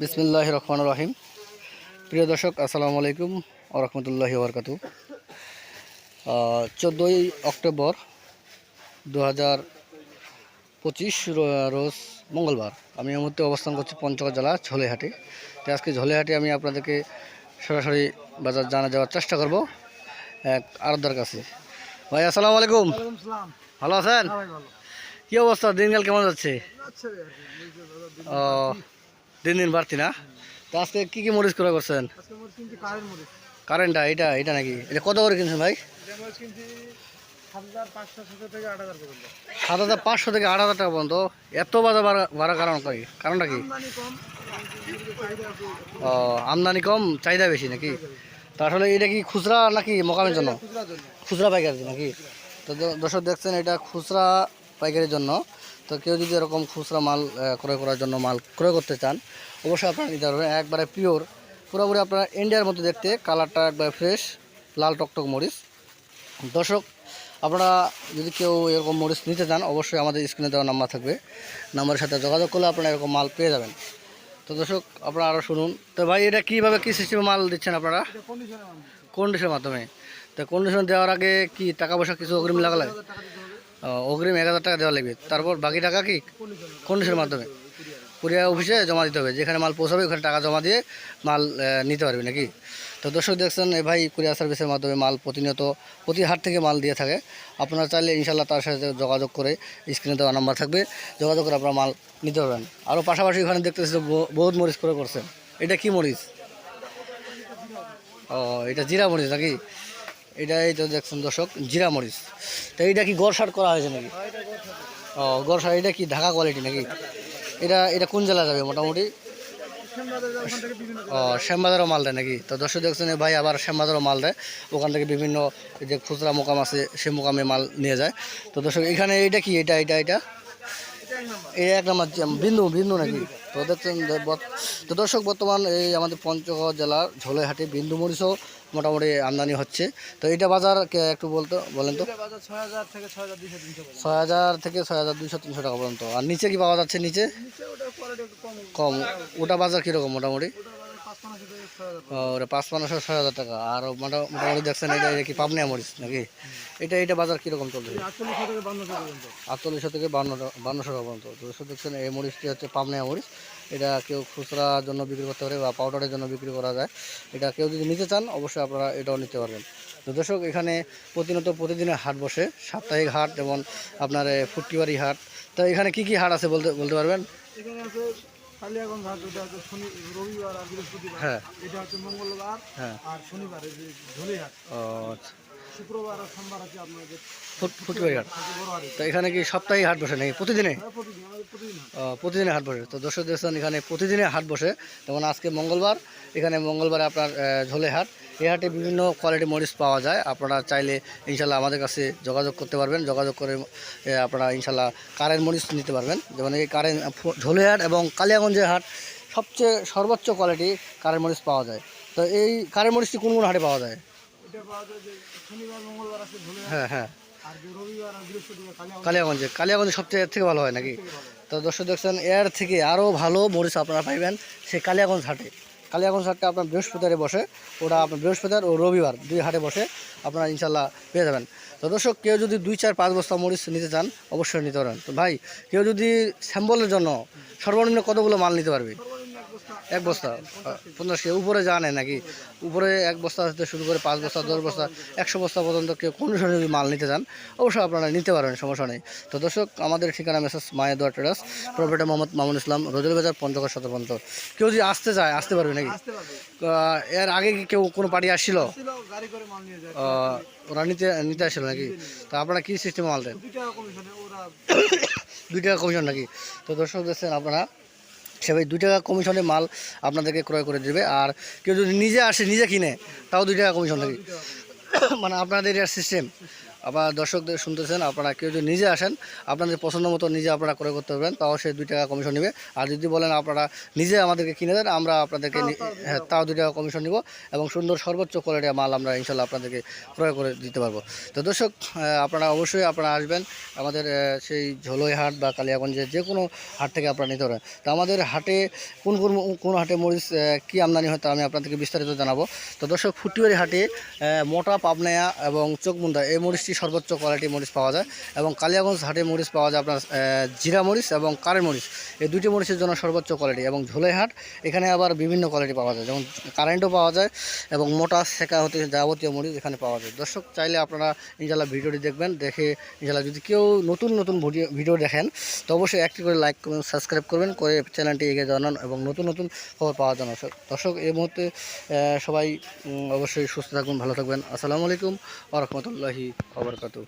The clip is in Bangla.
বিসমিল্লাহ রহমান রহিম। প্রিয় দর্শক আসসালামু আলাইকুম রহমতুল্লাহি বরকাতু। চোদ্দোই অক্টোবর দু হাজার পঁচিশ রোজ মঙ্গলবার। আমি এই মুহূর্তে অবস্থান করছি পঞ্চগড় জেলা ঝোলেহাটে। তো আজকে ঝোলেহাটে আমি আপনাদেরকে সরাসরি বাজার জানা যাওয়ার চেষ্টা করব এক আরদার কাছে। ভাই আসসালামু আলাইকুম। ভালো আছেন? কী অবস্থা? দিনকাল কেমন যাচ্ছে? ও দিন দিন বাড়তি না? তো আজকে কী কী মরিচ করে করছেন? কারেন্টটা এটা এটা নাকি? এটা কত করে কিনছেন ভাই? সাত হাজার পাঁচশো থেকে আট হাজার টাকা পর্যন্ত। এত বাজার বাড়া- কারণ কি কারণটা কি? ও আমদানি কম চাহিদা বেশি নাকি? তা আসলে এটা কি খুচরা নাকি মোকামের জন্য? খুচরা পাইকারি নাকি? তো দর্শক দেখছেন এটা খুচরা পাইকারির জন্য। তো কেউ যদি এরকম খুচরা মাল ক্রয় করার জন্য মাল ক্রয় করতে চান অবশ্যই আপনারা নিতে পারবেন। একবারে পিওর পুরোপুরি আপনারা ইন্ডিয়ার মধ্যে দেখতে কালারটা একবারে ফ্রেশ লাল টকটক মরিচ। দর্শক আপনারা যদি কেউ এরকম মরিচ নিতে চান অবশ্যই আমাদের স্ক্রিনে দেওয়া নাম্বার থাকবে। নাম্বারের সাথে যোগাযোগ করলে আপনারা এরকম মাল পেয়ে যাবেন। তো দর্শক আপনারা আরও শুনুন। তো ভাই এটা কীভাবে কী সিস্টেমে মাল দিচ্ছেন আপনারা? কন্ডিশনের মাধ্যমে। তো কন্ডিশন দেওয়ার আগে কি টাকা পয়সা কিছু অগ্রিম লাগালে অগ্রিম এক হাজার টাকা দেওয়া লাগবে। তারপর বাকি টাকা কি? কন্ডিশনের মাধ্যমে। কুরিয়া অফিসে জমা দিতে হবে। যেখানে মাল পৌঁছাবে, ওখানে টাকা জমা দিয়ে মাল নিতে পারবে নাকি? তো দর্শক দেখছেন এই ভাই কুরিয়া সার্ভিসের মাধ্যমে মাল প্রতিনিয়ত প্রতি হাট থেকে মাল দিয়ে থাকে। আপনারা চাইলে ইনশাল্লাহ তার সাথে যোগাযোগ করে স্ক্রিনে দেওয়া নাম্বার থাকবে। যোগাযোগ করে আপনারা মাল নিতে পারবেন। আরও পাশাপাশি ওখানে দেখতেছি বহুত মরিচ করে করছেন এটা কি মরিচ? ও, এটা জিরা মরিচ নাকি? এটাই তো দেখছেন দর্শক, জিরা মরিচ। তো এইটা কি গড়সাট করা হয়েছে নাকি? ও গড়সাট এটা কি ঢাকা কোয়ালিটি নাকি? এটা এটা কোন জেলা যাবে মোটামুটি? ও, শ্যামবাজারও মাল দেয় নাকি? তো দর্শক দেখছেন ভাই আবার শ্যামবাজারও মাল দেয় ওখান থেকে বিভিন্ন যে খুচরা মোকাম আছে, সে মোকামে মাল নিয়ে যায়। তো দর্শক, এখানে এটা কি? এটা এটা এটা? এই এক নম্বর, বিন্দু বিন্দু নাকি? তো দেখছেন তো দর্শক বর্তমান এই আমাদের পঞ্চগড় জেলার ঝোলেহাটে বিন্দু মরিচও মোটামুটি আমদানি হচ্ছে। তো এটা বাজার কে- একটু বলতো বলেন তো? ছয় হাজার থেকে ছয় হাজার দুইশো তিনশো টাকা পর্যন্ত। আর নিচে কি পাওয়া যাচ্ছে নিচে? কম। ওটা বাজার কীরকম মোটামুটি? পাঁচ পনেরোশো ছয় হাজার টাকা। আর মোটা- মোটামুটি দেখছেন, এটা কি পাবনিয়া মরিচ নাকি? এটা এটা বাজার কীরকম থেকে দেখছেন, এই মরিচটি হচ্ছে মরিচ। এটা কেউ খুচরার জন্য বিক্রি করতে পারে বা পাউডারের জন্য বিক্রি করা যায়। এটা কেউ যদি নিতে চান, অবশ্যই আপনারা এটাও নিতে পারবেন। তো দর্শক, এখানে প্রতিনিয়ত প্রতিদিনের হাট বসে। সাপ্তাহিক হাট, যেমন আপনার ফুটকিবাড়ি হাট। তো এখানে কি কি হাট আছে বলতে বলতে পারবেন? এখানে আছে এখন যেটা হচ্ছে শনি রবিবার আর বৃহস্পতিবার। হ্যাঁ। এটা হচ্ছে মঙ্গলবার হ্যাঁ। আর শনিবার যে ঝোলি ও আচ্ছা। শুক্রবার আর সোমবার আছে আপনাদের ফুট হাট তো এখানে কি সপ্তাহে হাট বসে নাকি? প্রতিদিনে? হ্যাঁ, প্রতিদিন হাট। বসে। তো দর্শক দেখছেন এখানে প্রতিদিনে হাট বসে। যেমন আজকে মঙ্গলবার এখানে মঙ্গলবারে আপনার ঝোলে হাট এই হাটে বিভিন্ন কোয়ালিটি মরিচ পাওয়া যায়। আপনারা চাইলে ইনশাল্লাহ আমাদের কাছে যোগাযোগ করতে পারবেন। যোগাযোগ করে আপনারা ইনশাল্লাহ কারেন্ট মরিচ নিতে পারবেন। যেমন এই কারেন্ট ঝোলে হাট এবং কালিয়াগঞ্জের হাট সবচেয়ে সর্বোচ্চ কোয়ালিটি কারেন্ট মরিচ পাওয়া যায়। তো এই কারেন্ট মরিচটি কোন কোন হাটে পাওয়া যায়? হ্যাঁ হ্যাঁ। কালিয়াগঞ্জে। কালিয়াগঞ্জে। সবচেয়ে এর থেকে ভালো হয় নাকি? তো দর্শক দেখছেন এর থেকে আরও ভালো মরিচ আপনারা পাইবেন সেই কালিয়াগঞ্জ হাটে। কালিয়াগঞ্জ হাটটা আপনার বৃহস্পতিবারে বসে, ওটা আপনার বৃহস্পতিবার ও রবিবার দুই হাটে বসে আপনারা ইনশাল্লাহ পেয়ে যাবেন। তো দর্শক, কেউ যদি দুই, চার, পাঁচ বস্তা মরিচ নিতে চান, অবশ্যই নিতে পারেন। তো ভাই, কেউ যদি স্যাম্বলের জন্য সর্বনিম্ন কতগুলো মাল নিতে পারবে? এক বস্তা পঞ্চাশ কেজি। উপরে জানে নাকি? উপরে এক বস্তা থেকে শুরু করে পাঁচ বস্তা দশ বস্তা একশো বস্তা পর্যন্ত কেউ কন্ডিশনে যদি মাল নিতে চান অবশ্যই আপনারা নিতে পারবেন সমস্যা নেই। তো দর্শক আমাদের ঠিকানা মেসেজ মায়ের দোয়া ট্রেডার্স প্রফেটার মোহাম্মদ মামুন ইসলাম রজল বাজার পঞ্চগড় পর্যন্ত। কেউ যদি আসতে চায় আসতে পারবে নাকি? এর আগে কি কেউ কোনো পার্টি আসছিল? ওরা নিতে নিতে আসছিল নাকি? তো আপনারা কী সিস্টেমে মাল দেন? দুই টাকা দুই টাকা কমিশন নাকি? তো দর্শক দেখছেন আপনারা সে ভাই দুই টাকা কমিশনে মাল আপনাদেরকে ক্রয় করে দেবে। আর কেউ যদি নিজে আসে, নিজে কিনে, তাও দুই টাকা কমিশন থাকে। মানে আপনাদের সিস্টেম আবার দর্শকদের শুনতেছেন আপনারা কেউ যদি নিজে আসেন আপনাদের পছন্দ মতো নিজে আপনারা ক্রয় করতে পারবেন তাও সে দুই টাকা কমিশন নেবে। আর যদি বলেন আপনারা নিজে আমাদেরকে কিনে দেন আমরা আপনাদেরকে হ্যাঁ তাও দুই টাকা কমিশন নিব এবং সুন্দর সর্বোচ্চ কোয়ালিটির মাল আমরা ইনশাল্লাহ আপনাদেরকে ক্রয় করে দিতে পারব। তো দর্শক আপনারা অবশ্যই আপনারা আসবেন আমাদের সেই ঝোলই হাট বা কালিয়াগঞ্জের যে কোনো হাট থেকে আপনারা নিতে পারেন তো আমাদের হাটে কোন কোন কোন হাটে মরিচ কী আমদানি হয় তা আমি আপনাদেরকে বিস্তারিত জানাব। তো দর্শক ফুটিবাড়ি হাটে মোটা পাবনায়া এবং চোখমুন্দা এই মরিচটি সর্বোচ্চ কোয়ালিটি মরিচ পাওয়া যায় এবং কালিয়াগঞ্জ হাটে মরিচ পাওয়া যায় আপনার জিরা মরিচ এবং কারের মরিচ। এই দুটি মরিচের জন্য সর্বোচ্চ কোয়ালিটি এবং ঝোলাই হাট, এখানে আবার বিভিন্ন কোয়ালিটি পাওয়া যায়। যেমন কারেন্টও পাওয়া যায় এবং মোটা সেকা হতে যাবতীয় মরিচ এখানে পাওয়া যায়। দর্শক, চাইলে আপনারা ইনশাল্লাহ ভিডিওটি দেখবেন, দেখে ইনশাল্লাহ যদি কেউ নতুন নতুন ভিডিও দেখেন, তো অবশ্যই একটি করে লাইক করবেন সাবস্ক্রাইব করবেন, করে চ্যানেলটি এগিয়ে জানান এবং নতুন নতুন খবর পাওয়ার জন্য। দর্শক এই মুহূর্তে সবাই অবশ্যই সুস্থ থাকবেন ভালো থাকবেন। আসসালামু আলাইকুম আ রহমতুল্লাহি wabarakatuh.